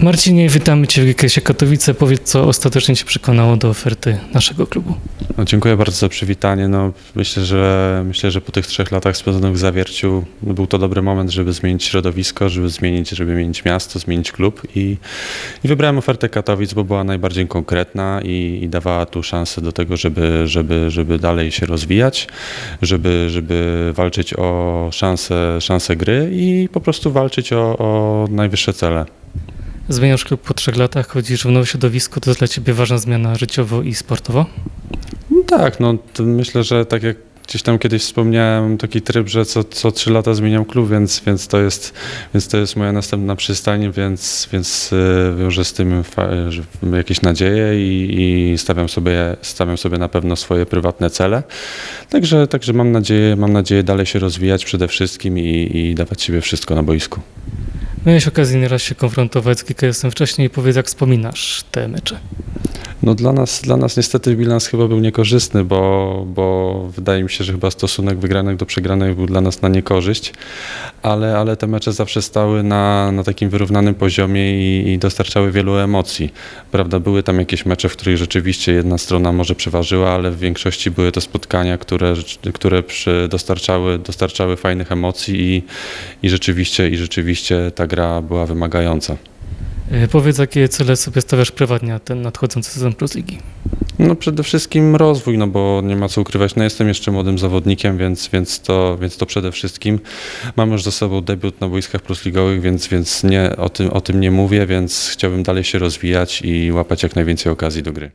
Marcinie, witamy Cię w GKS Katowice. Powiedz, co ostatecznie Cię przekonało do oferty naszego klubu. No, dziękuję bardzo za przywitanie. No, myślę, że, myślę, że po tych trzech latach spędzonych w Zawierciu był to dobry moment, żeby zmienić środowisko, żeby zmienić, żeby zmienić miasto, zmienić klub i, i wybrałem ofertę Katowic, bo była najbardziej konkretna i, i dawała tu szansę do tego, żeby, żeby, żeby dalej się rozwijać, żeby, żeby walczyć o szanse gry i po prostu walczyć o, o najwyższe cele. Zmieniasz klub po trzech latach, chodzisz w nowe środowisko. To jest dla Ciebie ważna zmiana życiowo i sportowo? No tak, no myślę, że tak jak gdzieś tam kiedyś wspomniałem, taki tryb, że co, co trzy lata zmieniam klub, więc, więc, to jest, więc to jest moja następna przystań, więc, więc y, wiążę z tym jakieś nadzieje i, i stawiam, sobie, stawiam sobie na pewno swoje prywatne cele. Także, także mam, nadzieję, mam nadzieję dalej się rozwijać przede wszystkim i, i dawać siebie wszystko na boisku. Miałeś okazję nieraz się konfrontować z GKS-em wcześniej. Powiedz, jak wspominasz te mecze? No dla nas, dla nas niestety bilans chyba był niekorzystny, bo, bo wydaje mi się, że chyba stosunek wygranych do przegranych był dla nas na niekorzyść, ale, ale te mecze zawsze stały na, na takim wyrównanym poziomie i, i dostarczały wielu emocji. Prawda, były tam jakieś mecze, w których rzeczywiście jedna strona może przeważyła, ale w większości były to spotkania, które, które przy, dostarczały, dostarczały fajnych emocji i, i, rzeczywiście, i rzeczywiście ta gra była wymagająca. Yy, Powiedz, jakie cele sobie stawiasz prywatnie ten nadchodzący sezon Plus Ligi? No przede wszystkim rozwój, no bo nie ma co ukrywać, no jestem jeszcze młodym zawodnikiem, więc, więc, to, więc to przede wszystkim. Mam już za sobą debiut na boiskach plusligowych, więc, więc nie, o, tym, o tym nie mówię, więc chciałbym dalej się rozwijać i łapać jak najwięcej okazji do gry.